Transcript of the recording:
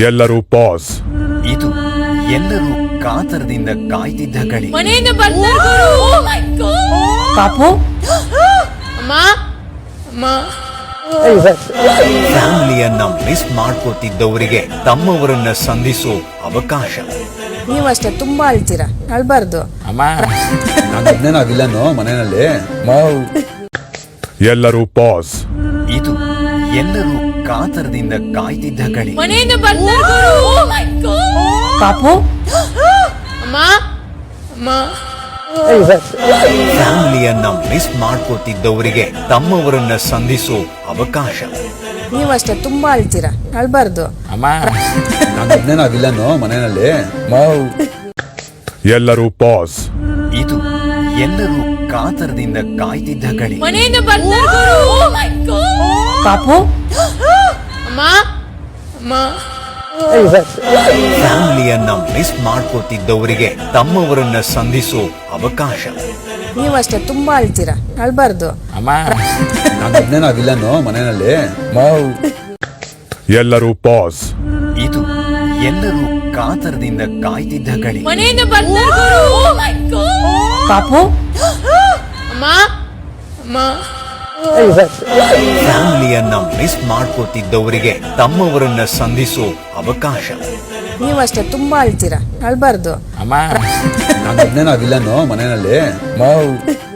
ಎಲ್ಲರೂ ಪಾಸ್. ಇದು ಎಲ್ಲರೂ ಕಾತರದಿಂದ ಕಾಯ್ತಿದ್ದ ಗಡಿ. ಮನೆಯಿಂದ ಬರ್ತಾರೆ ಗುರು. ಪಾಪು? ಅಮ್ಮ ಅಮ್ಮ. ಫ್ಯಾಮಿಲಿಯನ್ನ ಮಿಸ್ ಮಾಡ್ಕೋತಿದ್ದವರಿಗೆ ತಮ್ಮವರನ್ನ ಸಂಧಿಸೋ ಅವಕಾಶ. ನೀವಷ್ಟೇ ತುಂಬಾ ಅಳ್ತೀರಾ. ಅಳ್ಬಾರ್ದು. ಅಮ್ಮ. ನಾನು ವಿಲ್ಲನು ಮನೆಯಲ್ಲಿ. ಎಲ್ಲರೂ ಪಾಸ್. ಇದು ಎಲ್ಲರೂ ಕಾತರದಿಂದ ಕಾಯ್ತಿದ್ದ ಗಡಿ ಮನೆಯಿಂದ ಬರ್ತಾರೆ ಗುರು. ಪಾಪು? ಅಮ್ಮ ಅಮ್ಮ. ಫ್ಯಾಮಿಲಿಯನ್ನ ಮಿಸ್ ಮಾಡ್ಕೊತಿದ್ದವರಿಗೆ ತಮ್ಮವರನ್ನ ಸಂಧಿಸೋ ಅವಕಾಶ. ನೀವಷ್ಟೇ ತುಂಬಾ ಅಳ್ತೀರಾ? ಅಳ್ಬಾರ್ದು. ಅಮ್ಮ. ನಾನು ವಿಲ್ಲನು ಮನೆಯಲ್ಲಿ. ಮಾವು ಎಲ್ಲರೂ ಪಾಸ್ ಇದು ಎಲ್ಲರೂ ಕಾತರದಿಂದ ಕಾಯ್ತಿದ್ದ ಗಡಿ ಮನೆಯಿಂದ ಬರ್ತಾರೆ ಗುರು. ಪಾಪು ಅಮ್ಮ ಅಮ್ಮ ಫ್ಯಾಮಿಲಿಯನ್ನ ಮಿಸ್ ಮಾಡ್ಕೊತಿದ್ದವರಿಗೆ ತಮ್ಮವರನ್ನ ಸಂಧಿಸೋ ಅವಕಾಶ. ನೀವಷ್ಟೇ ತುಂಬಾ ಅಳ್ತೀರಾ. ಅಳ್ಬಾರ್ದು ಅಮ್ಮ ನಾನು ಮನೆಯಲ್ಲಿ? ಎಲ್ಲರೂ ಪಾಸ್. ಇದು ಎಲ್ಲರೂ ಕಾತರದಿಂದ ಕಾಯ್ತಿದ್ದ ಗಡಿ. ಮನೆಯಿಂದ ಪಾಪು? ಅಮ್ಮ ಅಮ್ಮ. ಫ್ಯಾಮಿಲಿಯನ್ನ ಮಿಸ್ ಮಾಡ್ಕೊತಿದ್ದವರಿಗೆ ತಮ್ಮವರನ್ನ ಸಂಧಿಸೋ ಅವಕಾಶ. ನೀವಷ್ಟೇ ತುಂಬಾ ಅಳ್ತೀರಾ? ಅಳ್ಬಾರ್ದು. ಅಮ್ಮ ನಾನು ಮನೆಯಲ್ಲಿ? ಮಾವು.